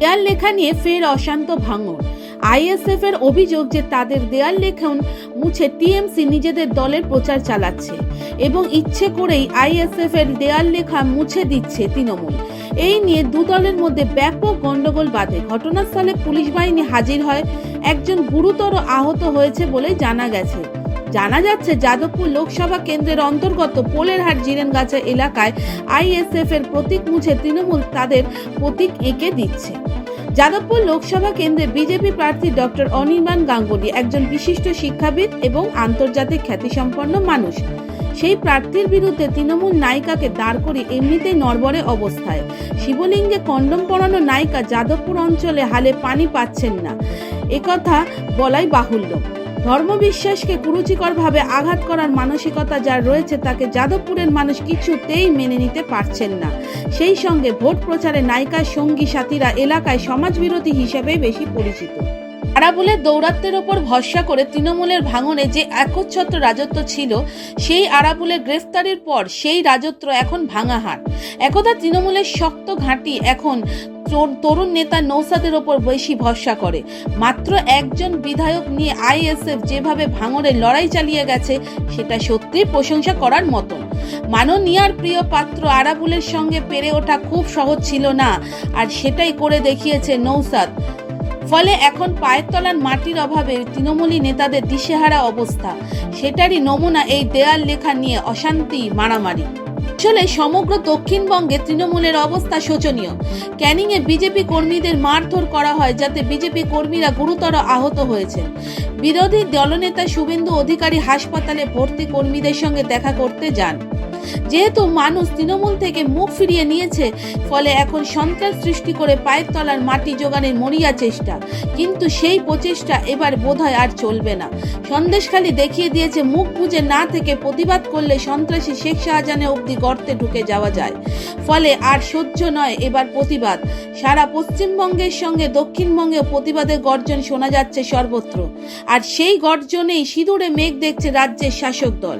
দেয়াল লেখা নিয়ে ফের অশান্ত ভাঙন। আইএসএফ এর অভিযোগ যে তাদের দেয়াল লেখন মুছে টিএমসি নিজেদের দলের প্রচার চালাচ্ছে এবং ইচ্ছে করেই আইএসএফ এর দেয়াল লেখা মুছে দিচ্ছে তৃণমূল। এই নিয়ে দু দলের মধ্যে ব্যাপক গন্ডগোল বাধে। ঘটনাস্থলে পুলিশ বাহিনী হাজির হয়। একজন গুরুতর আহত হয়েছে বলে জানা গেছে। জানা যাচ্ছে যাদবপুর লোকসভা কেন্দ্রের অন্তর্গত পোলেরহাট জিরেনগাছা এলাকায় আইএসএফ এর প্রতীক মুছে তৃণমূল তাদের প্রতীক এঁকে দিচ্ছে। যাদবপুর লোকসভা কেন্দ্রে বিজেপি প্রার্থী ডক্টর অনির্বাণ গাঙ্গুলি একজন বিশিষ্ট শিক্ষাবিদ এবং আন্তর্জাতিক খ্যাতিসম্পন্ন মানুষ। সেই প্রার্থীর বিরুদ্ধে তৃণমূল নায়িকাকে দাঁড় করে এমনিতেই নড়বড়ে অবস্থায়। শিবলিঙ্গে কন্ডম পরানো নায়িকা যাদবপুর অঞ্চলে হালে পানি পাচ্ছেন না। একথা বলাই বাহুল্য। ধর্মবিশ্বাসকে কুরুচিকরভাবে আঘাত করার মানসিকতা যার রয়েছে তাকে যাদবপুরের মানুষ কিছুতেই মেনে নিতে পারছেন না। সেই সঙ্গে ভোট প্রচারে নায়িকার সঙ্গী, সাথীরা এলাকায় সমাজবিরোধী হিসেবে বেশি পরিচিত। আরাবুলের দৌরাত্মের ওপর ভরসা করে তৃণমূলের ভাঙনে যে একচ্ছত্র রাজত্ব ছিল, সেই আরাবুলের গ্রেফতারির পর সেই রাজত্ব এখন ভাঙাহার। একদা তৃণমূলের শক্ত ঘাঁটি এখন তরুণ নেতা নৌসাদের ওপর বেশি ভরসা করে। মাত্র একজন বিধায়ক নিয়ে আইএসএফ যেভাবে ভাঙনের লড়াই চালিয়ে গেছে, সেটা সত্যিই প্রশংসা করার মতন মাননীয়ার প্রিয় পাত্র আরাবুলের সঙ্গে পেরে ওঠা খুব সহজ ছিল না, আর সেটাই করে দেখিয়েছে নৌসাদ। ফলে এখন পায়ের তলার মাটির অভাবে তৃণমূলী নেতাদের দিশেহারা অবস্থা। সেটারই নমুনা এই দেয়াল লেখা নিয়ে অশান্তি, মারামারি। আসলে সমগ্র দক্ষিণবঙ্গে তৃণমূলের অবস্থা শোচনীয়। ক্যানিংয়ে বিজেপি কর্মীদের মারধর করা হয় যাতে বিজেপি কর্মীরা গুরুতর আহত হয়েছে বিরোধী দলনেতা শুভেন্দু অধিকারী হাসপাতালে ভর্তি কর্মীদের সঙ্গে দেখা করতে যান। যেহেতু মানুষ তৃণমূল থেকে মুখ ফিরিয়ে নিয়েছে, ফলে এখন সন্ত্রাস সৃষ্টি করে পায়ের তলার মাটি জোগানের মরিয়া চেষ্টা। কিন্তু সেই প্রচেষ্টা এবার বোধহয় আর চলবে না। সন্দেশখালি দেখিয়ে দিয়েছে, মুখ বুঝে না থেকে প্রতিবাদ করলে সন্ত্রাসী শেখ শাহজাহানে অবধি গর্তে ঢুকে যাওয়া যায়। ফলে আর সহ্য নয় এবার প্রতিবাদ। সারা পশ্চিমবঙ্গের সঙ্গে দক্ষিণবঙ্গে প্রতিবাদের গর্জন শোনা যাচ্ছে সর্বত্র। আর সেই গর্জনেই সিঁদুরে মেঘ দেখছে রাজ্যের শাসক দল।